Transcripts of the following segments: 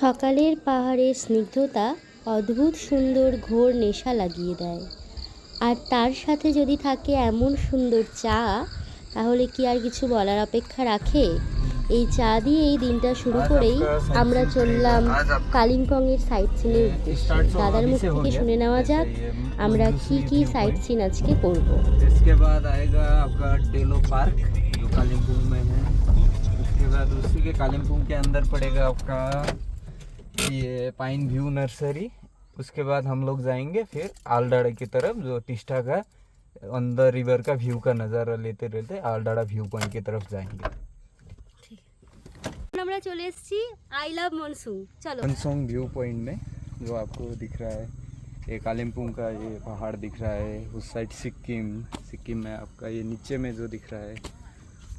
সকালের পাহাড়ের স্নিগ্ধতা অদ্ভুত সুন্দর ঘোর নেশা লাগিয়ে দেয় আর তার সাথে যদি থাকে এমন সুন্দর চা তাহলে কি আর কিছু বলার অপেক্ষা রাখে এই চা দিয়ে এই দিনটা শুরু করেই আমরা চললাম কালিম্পংয়ের সাইট সিনের উদ্দেশ্যে দাদার মুখ থেকে শুনে নেওয়া যাক আমরা কি কি সাইট সিন আজকে করব इसके बाद आएगा आपका डेलो पार्क जो कालिम्पोंग में है उसके बाद उसी के कालिम्पोंग के अंदर पड़ेगा आपका ये पाइन व्यू नर्सरी उसके बाद हम लोग जाएंगे फिर आलडाड़ा की तरफ जो टिस्टा का अंदर रिवर का व्यू का नज़ारा लेते रहते आलडाड़ा व्यू पॉइंट की तरफ जाएंगे আমরা চলে এসেছি আই লাভ মনসুন চলো कंसोंग व्यू पॉइंट में जो आपको दिख रहा है ये कालिम्पोंग का ये पहाड़ दिख रहा है उस साइड सिक्किम सिक्किम में आपका ये नीचे में जो दिख रहा है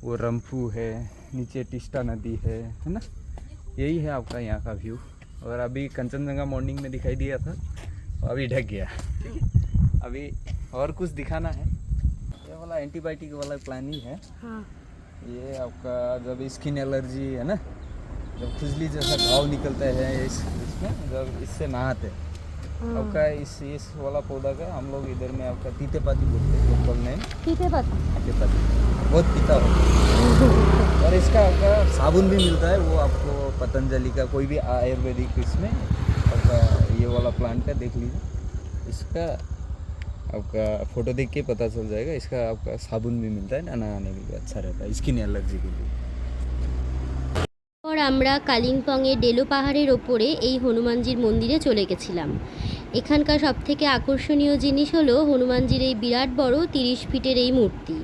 वो रंफू है नीचे टिस्टा नदी है है ना यही है आपका यहाँ का व्यू और अभी कंचनजंगा मॉर्निंग में दिखाई दिया था अभी ढक गया। अभी और कुछ दिखाना है। ये वाला एंटीबायोटिक वाला प्लान ही है। हाँ। ये आपका जब स्किन एलर्जी है ना जब खुजली जैसा घाव निकलता है इस इसमें जब इससे नहाते हैं। हाँ। आपका इस इस वाला पौधा का हम लोग इधर में आपका तीते पाती बोलते हैं लोकल नेम तीते पाती। तीते पाती। बहुत पीता हो। और इसका आपका साबुन भी मिलता है वो आपको पतंजलि का कोई भी आयुर्वेदिक इसमें आपका ये वाला प्लांट का देख लीजिए। इसका आपका फ़ोटो देख के पता चल जाएगा इसका आपका साबुन भी मिलता है ना नहाने के लिए अच्छा रहता है स्किन एलर्जी के लिए। আমরা কালিম্পংয়ের ডেলো পাহাড়ের ওপরে এই হনুমানজির মন্দিরে চলে গেছিলাম। এখানকার সবথেকে আকর্ষণীয় জিনিস হলো হনুমানজির এই বিরাট বড় তিরিশ ফিটের এই মূর্তি,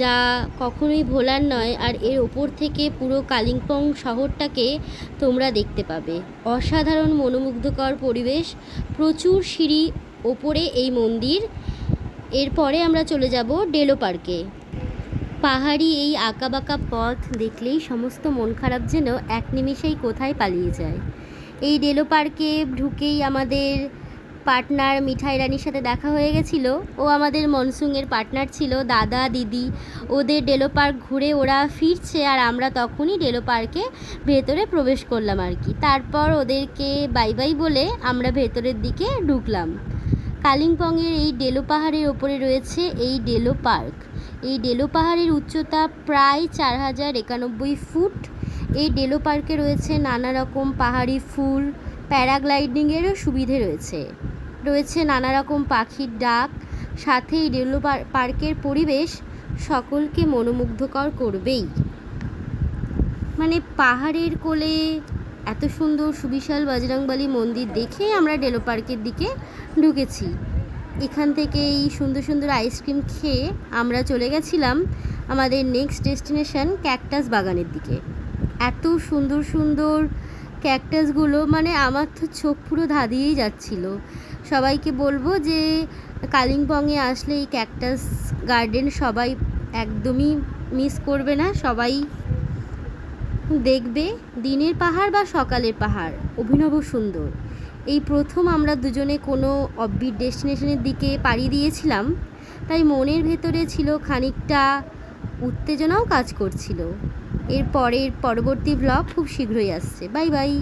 যা কখনোই ভোলার নয় আর এর ওপর থেকে পুরো কালিম্পং শহরটাকে তোমরা দেখতে পাবে। অসাধারণ মনোমুগ্ধকর পরিবেশ, প্রচুর সিঁড়ি ওপরে এই মন্দির। এরপরে আমরা চলে যাব ডেলো পার্কে। পাহাড়ি এই আঁকাবাঁকা পথ দেখলেই সমস্ত মন খারাপ যেন এক নিমিষেই কোথায় পালিয়ে যায়। এই ডেলো পার্কে ঢুকেই আমাদের পার্টনার মিঠাই রানীর সাথে দেখা হয়ে গেছিল। ও আমাদের মনসুংয়ের পার্টনার ছিল, দাদা, দিদি। ওদের ডেলো পার্ক ঘুরে ওরা ফিরছে আর আমরা তখনই ডেলো পার্কে ভেতরে প্রবেশ করলাম আর কি। তারপর ওদেরকে বাই বাই বলে আমরা ভেতরের দিকে ঢুকলাম। কালিম্পংয়ের এই ডেলো পাহাড়ের ওপরে রয়েছে এই ডেলো পার্ক। এই ডেলো পাহাড়ের উচ্চতা প্রায় চার হাজার একানব্বই ফুট। এই ডেলো পার্কে রয়েছে নানা রকম পাহাড়ি ফুল, প্যারাগ্লাইডিংয়েরও সুবিধে রয়েছে। রয়েছে নানা রকম পাখির ডাক। সাথে এই ডেলো পার- পার্কের পরিবেশ সকলকে মনোমুগ্ধকর করবেই। মানে পাহাড়ের কোলে এত সুন্দর সুবিশাল বজরংবলী মন্দির দেখে আমরা ডেলো পার্কের দিকে ঢুকেছি। এখান থেকে এই সুন্দর সুন্দর আইসক্রিম খেয়ে আমরা চলে গেছিলাম আমাদের নেক্সট ডেস্টিনেশন ক্যাকটাস বাগানের দিকে। এত সুন্দর সুন্দর ক্যাকটাসগুলো মানে আমার তো চোখ পুরো ধাঁধিয়েই যাচ্ছিল। সবাইকে বলব যে কালিম্পংয়ে আসলে এই ক্যাকটাস গার্ডেন সবাই একদমই মিস করবে না। সবাই দেখবে দিনের পাহাড় বা সকালের পাহাড়, অভিনব সুন্দর। এই প্রথম আমরা দুজনে কোনো অববিট ডেস্টিনেশনের দিকে পাড়ি দিয়েছিলাম, তাই মনের ভেতরে ছিল খানিকটা উত্তেজনাও কাজ করছিল। এর পরের পরবর্তী ব্লগ খুব শীঘ্রই আসছে। Bye bye